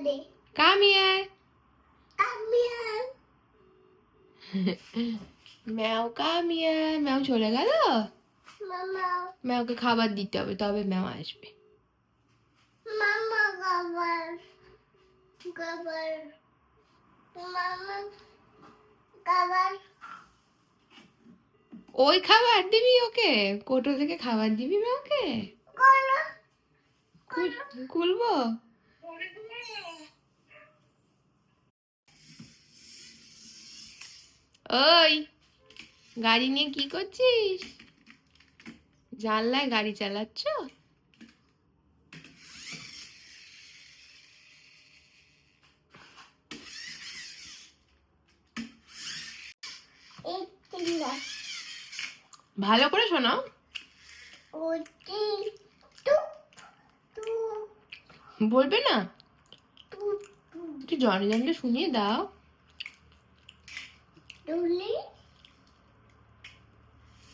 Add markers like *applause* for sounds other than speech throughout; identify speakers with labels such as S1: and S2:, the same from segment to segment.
S1: Daddy.
S2: Come here.
S1: Come here.
S2: Meow come here Meow চলে গেল. ম্যাওকে খাবার দিতে হবে তবে ম্যাও আসবে. ওই খাবার দিবি ওকে? কোটো থেকে খাবার দিবি ম্যাওকে খুলবো? ওই গাড়ি নিয়ে কি করছিস? জানলায় গাড়ি চালাচ্ছ? ভালো করে শোনাও। বলবে না. একটু জনে জনটা শুনিয়ে দাও.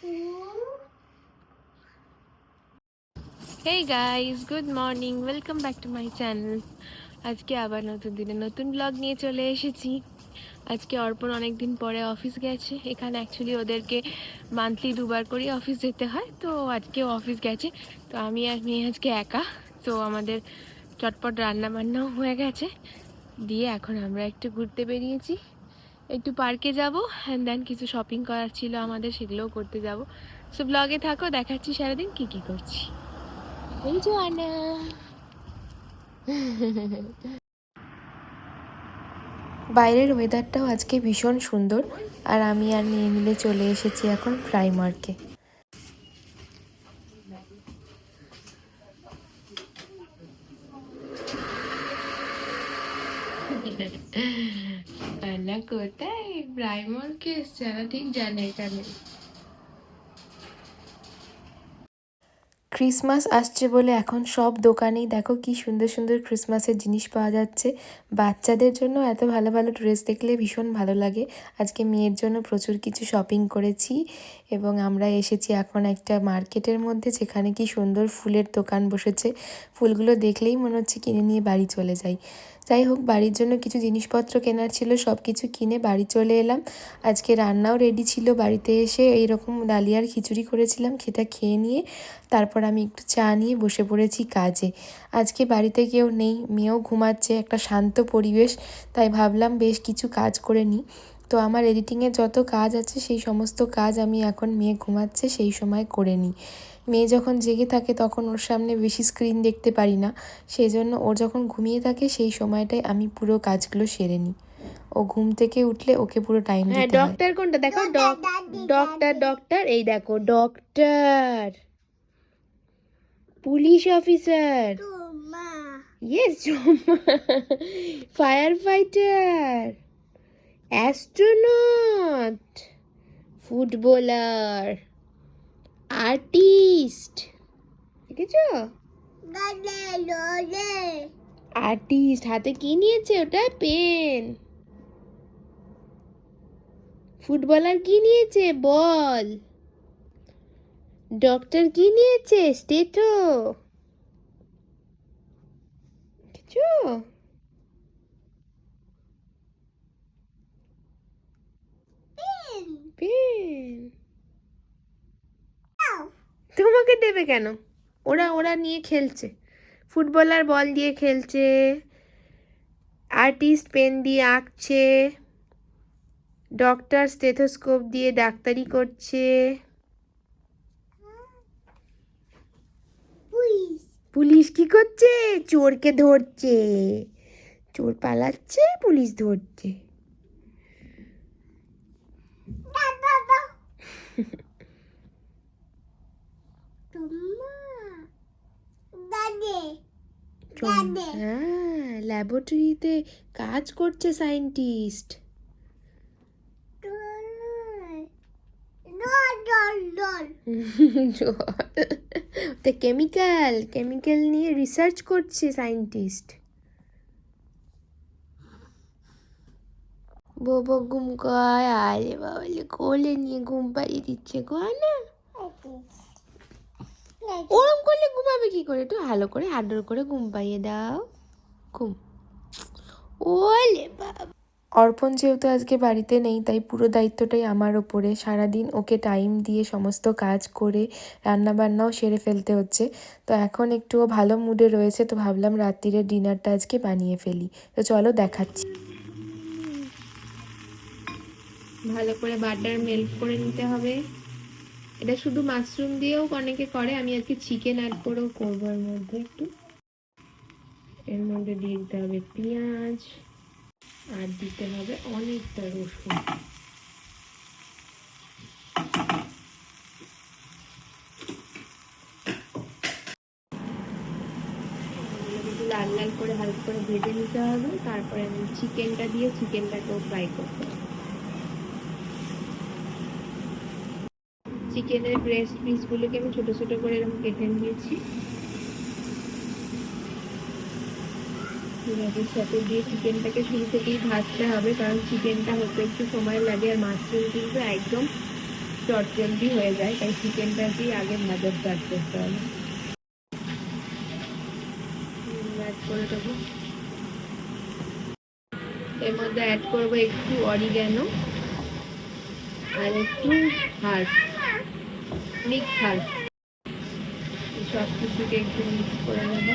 S1: Two.
S2: Hey guys good morning welcome back to my channel আজকে আবার নতুন দিনে নতুন ব্লগ নিয়ে চলে এসেছি। আজকে অর্পণ অনেক দিন পরে অফিস গেছে। এখানে অ্যাকচুয়ালি ওদেরকে মান্থলি দুবার করে অফিস যেতে হয়। তো আজকেও অফিস গেছে। তো আমি আর মেয়ে আজকে একা। তো আমাদের চটপট রান্না বান্নাও হয়ে গেছে। দিয়ে এখন আমরা একটু ঘুরতে বেরিয়েছি। একটু পার্কে যাব অ্যান্ড দেন কিছু শপিং করার ছিল আমাদের, সেগুলোও করতে যাব। সো ব্লগে থাকো, দেখাচ্ছি সারাদিন কী কী করছি। এই যে আনা বাইরের ওয়েদারটাও আজকে ভীষণ সুন্দর, আর আমি আর মেয়ে মিলে চলে এসেছি এখন প্রাইমার্কে আনা কোথায়? ঠিক জানে এখানে। ক্রিসমাস আসছে বলে এখন সব দোকানেই দেখো কি সুন্দর সুন্দর ক্রিসমাসের জিনিস পাওয়া যাচ্ছে। বাচ্চাদের জন্য এত ভালো ভালো ড্রেস দেখলে ভীষণ ভালো লাগে। আজকে মেয়ের জন্য প্রচুর কিছু শপিং করেছি এবং আমরা এসেছি এখন একটা মার্কেটের মধ্যে যেখানে কি সুন্দর ফুলের দোকান বসেছে। ফুলগুলো দেখলেই মনে হচ্ছে কিনে নিয়ে বাড়ি চলে যাই। যাই হোক, বাড়ির জন্য কিছু জিনিসপত্র কেনার ছিল সব কিছু কিনে বাড়ি চলে এলাম। আজকে রান্নাও রেডি ছিল, বাড়িতে এসে এইরকম ডালিয়ার খিচুড়ি করেছিলাম, সেটা খেয়ে নিয়ে তারপর আমি একটু চা নিয়ে বসে পড়েছি কাজে। আজকে বাড়িতে কেউ নেই, মেয়েও ঘুমাচ্ছে, একটা শান্ত পরিবেশ, তাই ভাবলাম বেশ কিছু কাজ করে নিই। তো আমার এডিটিংয়ের যত কাজ আছে, সেই সমস্ত কাজ আমি এখন মেয়ে ঘুমাচ্ছে, সেই সময় করে নিই। মেয়ে যখন জেগে থাকে তখন ওর সামনে বেশি স্ক্রিন দেখতে পারি না। সেই জন্য ওর যখন ঘুমিয়ে থাকে সেই সময়টায় আমি পুরো কাজগুলো সেরে নিই। ও ঘুম থেকে উঠলে ওকে পুরো টাইম
S3: হ্যাঁ
S2: দিতে হয়।
S3: ডক্টর কোনটা? দেখো ডক্টর ডক্টর এই দেখো doctor police officer. Yes firefighter astronaut footballer artist. দেখেছ. আর্টিস্ট হাতে কি নিয়েছে ওটা? পেন। ফুটবলার কি নিয়েছে? বল। ডক্টর কি নিয়েছে? স্টেথো কিছু দেবে কেন? ওরা ওরা নিয়ে খেলছে। ফুটবলার বল দিয়ে খেলছে আর্টিস্ট পেন দিয়ে আঁকছে ডক্টর স্টেথোস্কোপ দিয়ে ডাক্তারি করছে। পুলিশ কি করছে? চোরকে ধরছে। চোর পালাচ্ছে পুলিশ ধরছে। চল-
S1: Daddy.
S3: হ্যাঁ ল্যাবরেটরিতে কাজ করছে scientist
S1: Doll. Doll, doll, doll.
S3: ওটা কেমিক্যাল কেমিক্যাল নিয়ে রিসার্চ করছে সায়েন্টিস্ট বোবো ঘুম কয় আরে বাবালে কোলে নিয়ে ঘুম পাড়িয়ে দিচ্ছে গো না ওরম করলে ঘুমাবে কি করে? একটু ভালো করে আদর করে ঘুম পাইয়ে দাও। ঘুম।
S2: ওলে বাবা।
S3: অর্পণ যেহেতু আজকে বাড়িতে নেই তাই পুরো দায়িত্বটাই আমার ওপরে। সারাদিন ওকে টাইম দিয়ে সমস্ত কাজ করে রান্নাবান্নাও সেরে ফেলতে হচ্ছে। তো এখন একটু ভালো মুডে রয়েছে তো ভাবলাম রাত্রিরের ডিনারটা আজকে বানিয়ে ফেলি। তো চলো দেখাচ্ছি। ভালো করে বাটার মেল্ট করে নিতে হবে। এটা শুধু মাশরুম দিয়েও অনেকে করে, আমি আজকে চিকেন অ্যাড করেও করব এর মধ্যে একটু। এর মধ্যে দিয়ে দিতে হবে পেঁয়াজ, আর দিতে হবে অনেকটা রসুন। লাল লাল করে হালকা করে ভেজে নিতে হবে, তারপরে আমি চিকেনটা দিয়ে চিকেনটাকেও ফ্রাই করতে হবে। চিকেনের ব্রেস্ট পিসগুলোকে আমি ছোট ছোট করে এরকম কেটে নিয়েছি। সাথে দিয়ে চিকেনটাকে শুরু থেকেই ভাজতে হবে, কারণ চিকেনটা হতে একটু সময় লাগে আর মাশরুম কিন্তু একদম চটজলদি হয়ে যায়, তাই চিকেনটাকেই আগে ভাজার স্টার্ট করতে হবে। অ্যাড করে দেবো। এর মধ্যে অ্যাড করব একটু অরিগ্যানো আর একটু হার্ব মিক্স সব কিছুকে একটু মিক্স করে নেব।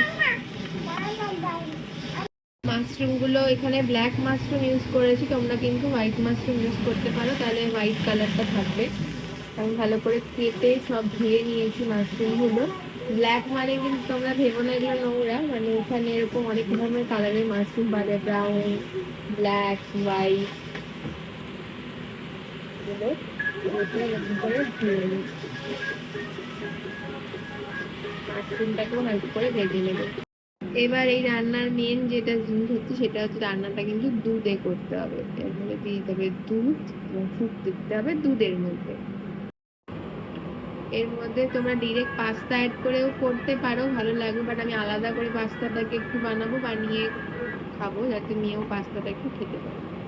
S3: মাশরুমগুলো এখানে ব্ল্যাক মাশরুম ইউজ করেছি, তোমরা কিন্তু হোয়াইট মাশরুম ইউজ করতে পারো, তাহলে হোয়াইট কালারটা থাকবে। আমি ভালো করে কেটে সব ধুয়ে নিয়েছি মাশরুমগুলো ব্ল্যাক মানে কিন্তু তোমরা ভেবো না এগুলো নোংরা মানে এখানে এরকম অনেক ধরনের কালারের মাশরুম পাবে ব্রাউন ব্ল্যাক হোয়াইট এগুলো করে ধুয়ে নিই এবার এই রান্নার মেন যেটা জিনিস হচ্ছে সেটা হচ্ছে রান্নাটা কিন্তু দুধে করতে হবে। এর মধ্যে দিয়ে দিতে হবে দুধ এবং ফুটতে দিতে হবে দুধের মধ্যে। এর মধ্যে তোমরা ডিরেক্ট পাস্তা অ্যাড করেও করতে পারো, ভালো লাগবে বাট আমি আলাদা করে পাস্তাটাকে একটু বানাবো, বানিয়ে খাব, যাতে মেয়েও পাস্তাটা একটু খেতে পারে।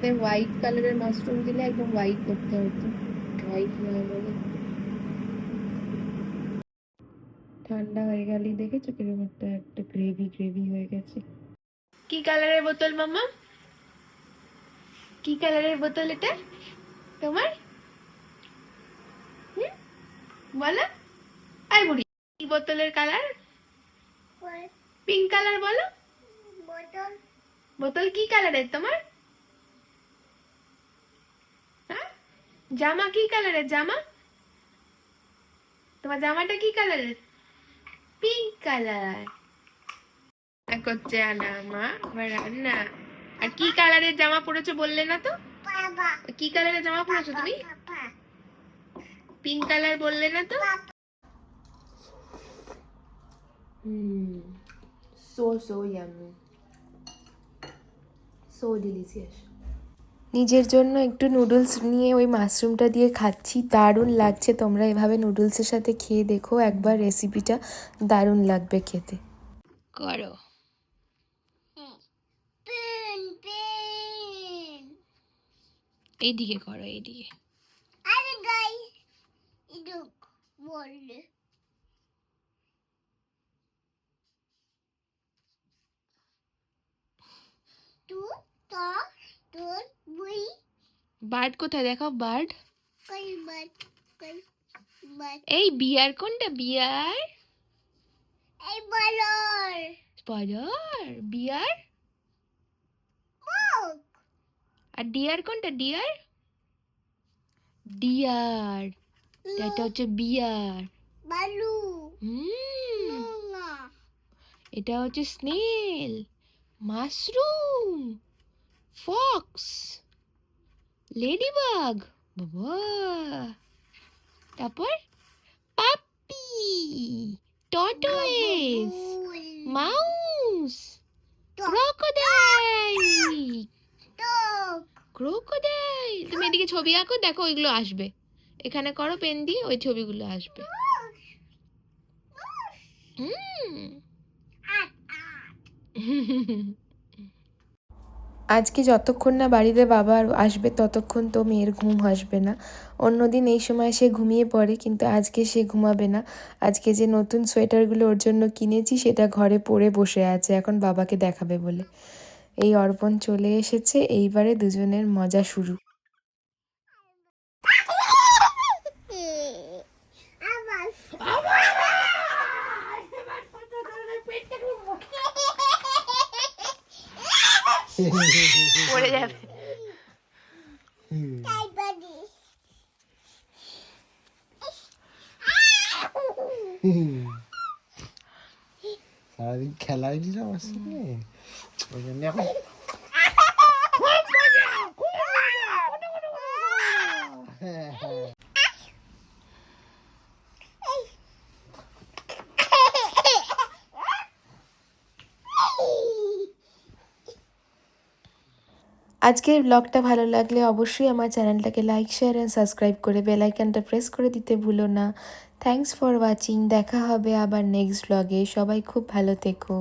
S3: এটাতে হোয়াইট কালারের মাশরুম দিলে একদম হোয়াইট করতে হতো। হোয়াইট না বলে ঠান্ডা হয়ে গেলেই দেখেছ কীরকম একটা একটা গ্রেভি গ্রেভি হয়ে গেছে। কি কালারের বোতল মামা? কি কালারের বোতল এটা? তোমার? হুম? বলো। আই বুড়ি। কি বোতলের কালার পিঙ্ক কালার বলো।
S1: বোতল।
S3: বোতল কি কালারের তোমার হ্যাঁ জামা কি কালারের জামা? তোমার জামাটা কি কালারের? Pink colour. করছে আনা মা আবার রান্না। আর কি কালারের জামা পরেছো বললে না তো? কি কালারের জামা পরেছো তুমি? পিঙ্ক কালার বললে না তো? So so yummy so delicious নিজের জন্য একটু নুডলস নিয়ে ওই মাশরুমটা দিয়ে খাচ্ছি। দারুণ লাগছে। তোমরা এভাবে নুডলসের সাথে খেয়ে দেখো। একবার রেসিপিটা দারুণ লাগবে খেতে। করো। এইদিকে করো এইদিকে।
S1: আরে গাই বললে। তো তোর বুই
S3: বার্ড কোথায় দেখাও বার্ড
S1: কই বাট কই বাট
S3: এই বিয়ার কোনটা? বিয়ার?
S1: এই বলর।
S3: Polar bear?
S1: মুখ
S3: আর ডিয়ার কোনটা? ডিয়ার ডিয়ার এটা হচ্ছে বিয়ার।
S1: বালু।
S3: হুম।
S1: নোংা
S3: এটা হচ্ছে স্নেল মাশরুম। ফক্স লেডিবাগ বাবা তারপর পাপি টর্টয়েস মাউস ক্রোকোডাইল ক্রোকোডাইল তুমি এদিকে ছবি আঁকো দেখো ওইগুলো আসবে। এখানে করো পেন দিয়ে ওই ছবিগুলো আসবে। হুম।
S1: আট। *laughs*
S2: আজকে যতক্ষণ না বাড়িতে বাবা আসবে, ততক্ষণ তো মেয়ের ঘুম আসবে না। অন্যদিন এই সময় সে ঘুমিয়ে পড়ে, কিন্তু আজকে সে ঘুমাবে না। আজকে যে নতুন সোয়েটারগুলো ওর জন্য কিনেছি, সেটা ঘরে পরে বসে আছে, এখন বাবাকে দেখাবে বলে। এই অর্পণ চলে এসেছে, এইবারে দুজনের মজা শুরু। পড়ে যাবে
S4: সারাদিন খেলাই দিল আমার সঙ্গে ওই জন্য এখন হ্যাঁ হ্যাঁ
S2: আজকের ব্লগটা ভালো লাগলে অবশ্যই আমার চ্যানেলটাকে লাইক শেয়ার অ্যান্ড সাবস্ক্রাইব করে বেলাইকানটা প্রেস করে দিতে ভুলো না। থ্যাংকস ফর ওয়াচিং দেখা হবে আবার নেক্সট ব্লগে সবাই খুব ভালো থেকো।